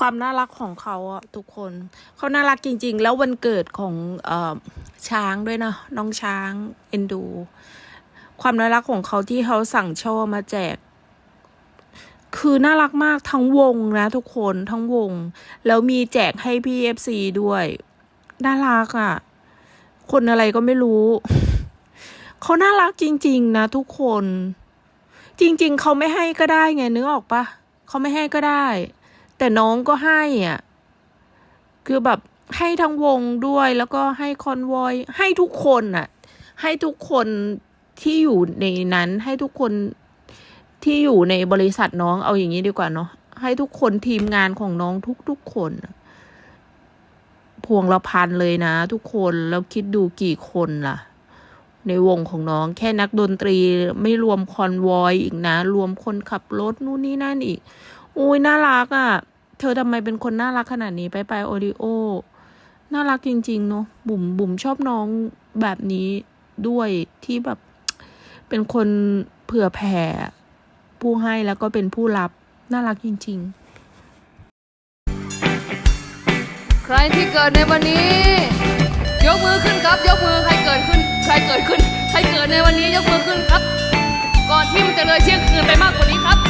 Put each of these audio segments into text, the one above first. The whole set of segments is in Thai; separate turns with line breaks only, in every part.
ความน่ารักของเขาอะทุกคนเขาน่ารักจริง ๆ แล้ววันเกิดของอช้างด้วยนะน้องช้างเอ็นดู ความน่ารักของเขาที่เขาสั่งช่อมาแจก คือน่ารักมากทั้งวงนะ ทุกคนทั้งวง แล้วมีแจกให้พี่เอฟซีด้วยน่ารักอะ่ะ คนอะไรก็ไม่รู้ เขาน่ารักจริง ๆ นะทุกคน จริง ๆ เขาไม่ให้ก็ได้ไงนึกออกปะเขาไม่ให้ก็ได้ แต่น้องก็ให้อะ คือแบบให้ทั้งวงด้วยแล้วก็ให้คอนวอย ให้ทุกคนอะ ให้ทุกคนที่อยู่ในนั้น ให้ทุกคนที่อยู่ในบริษัทน้องเอาอย่างนี้ดีกว่าเนาะให้ทุกคนทีมงานของน้องทุกๆคนพวงละพันเลยนะ ทุกคนแล้วคิดดูกี่คนล่ะ ในวงของน้องแค่นักดนตรีไม่รวมคอนวอยอีกนะ รวมคนขับรถนู่นนี่นั่นอีก อุ้ยน่ารักอะ่ะ เธอทำไมเป็นคนน่ารักขนาดนี้ไปไปโอริโอ น่ารักจริง ๆ เนาะ บุ๋มบุ๋มชอบน้องแบบนี้ด้วยที่แบบ เป็นคนเผื่อแผ่ ผู้ให้แล้วก็เป็นผู้รับ น่ารักจริง ๆ
ใครที่เกิดในวันนี้ ยกมือขึ้นครับ ยกมือใครเกิดขึ้น ใครเกิดขึ้น ใครเกิดในวันนี้ยกมือขึ้นครับ ก่อนที่มันจะเลยเที่ยงคืนไปมากกว่านี้ครับ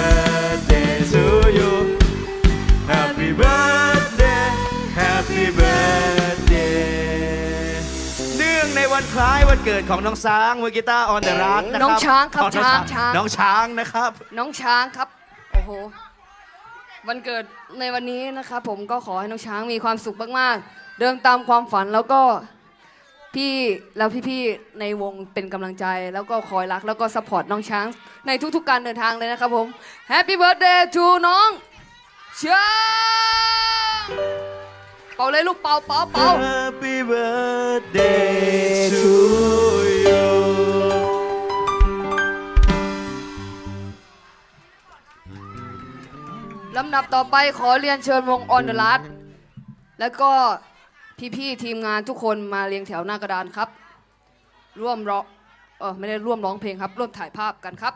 วันคล้ายวันเกิดของน้องช้างมือกีตาร์ออนเดอะรักนะครับ
น้องช้างครับ
อ๋อ
ช้างช้าง
น้องช้างนะครับ
น้องช้างครับ โอ้โห วันเกิดในวันนี้นะครับ ผมก็ขอให้น้องช้างมีความสุขมากๆ เดินตามความฝันแล้วก็พี่แล้วพี่ๆในวงเป็นกำลังใจแล้วก็คอยรักแล้วก็สปอร์ตน้องช้าง ในทุกๆการเดินทางเลยนะครับผม Happy Birthday to น้องช้างเป่าเลยลูกเป่าเป่าเป่า
Happy birthday to you
ลำดับต่อไปขอเรียนเชิญวงออนเดอะลัดแล้วก็พี่ๆทีมงานทุกคนมาเรียงแถวหน้ากระดานครับ ร่วมร้องเออไม่ได้ร่วมร้องเพลงครับ ร่วมถ่ายภาพกันครับ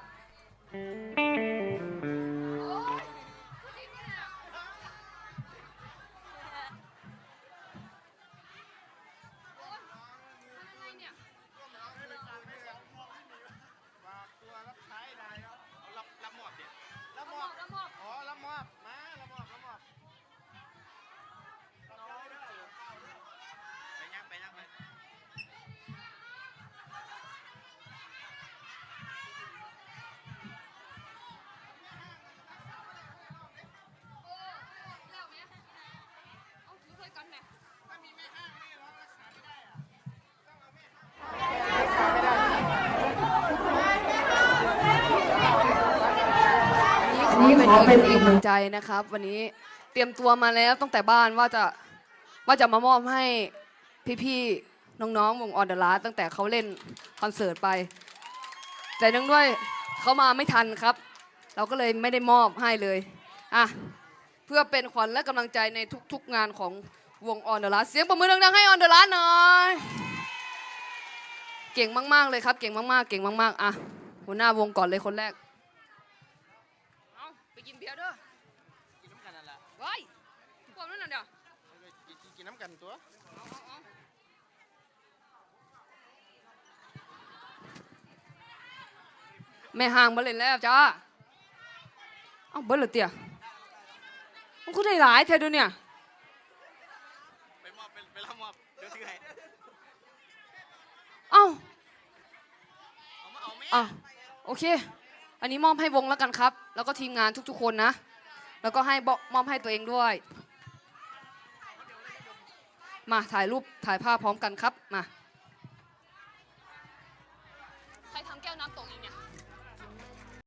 นี่ขอ เป็นอีกหนึ่งใจนะครับ วันนี้เตรียมตัวมาแล้วตั้งแต่บ้านว่าจะว่าจะมามอบให้พี่ๆน้องๆวงออเดอะลาตั้งแต่เขาเล่นคอนเสิร์ตไป แต่เนื่องด้วยเขามาไม่ทันครับ เราก็เลยไม่ได้มอบให้เลยอะเพื่อเป็นขวัญและกำลังใจในทุกๆงานของวงออนเดอะลาเสียงประมือดังๆให้ออนเดอะลาหน่อยเก่งมากๆเลยครับ เก่งมากๆ เก่งมากๆอะหัวหน้าวงก่อนเลยคนแรก ไปกินเบียร์เด้อ
กินน้ำกันนั่นแหละ
ไว้พวกนั้นน่ะเดี๋ยว
กินกินน้ำกันตัว
เอาเอาเอาแม่ห่างมาเล่นแล้วจ้าเอาเบิร์ดเลยเตี่ยมันก็ได้หลายเธอดูเนี่ย
ไปมอบไปไปรับมอบเดี๋ยวถือให้
เอ้า
เอามาเอาแม่
อะโอเค อันนี้มอบให้วงแล้วกันครับ แล้วก็ทีมงานทุกๆคนนะ แล้วก็ให้มอบให้ตัวเองด้วย มาถ่ายรูปถ่ายภาพพร้อมกันครับมา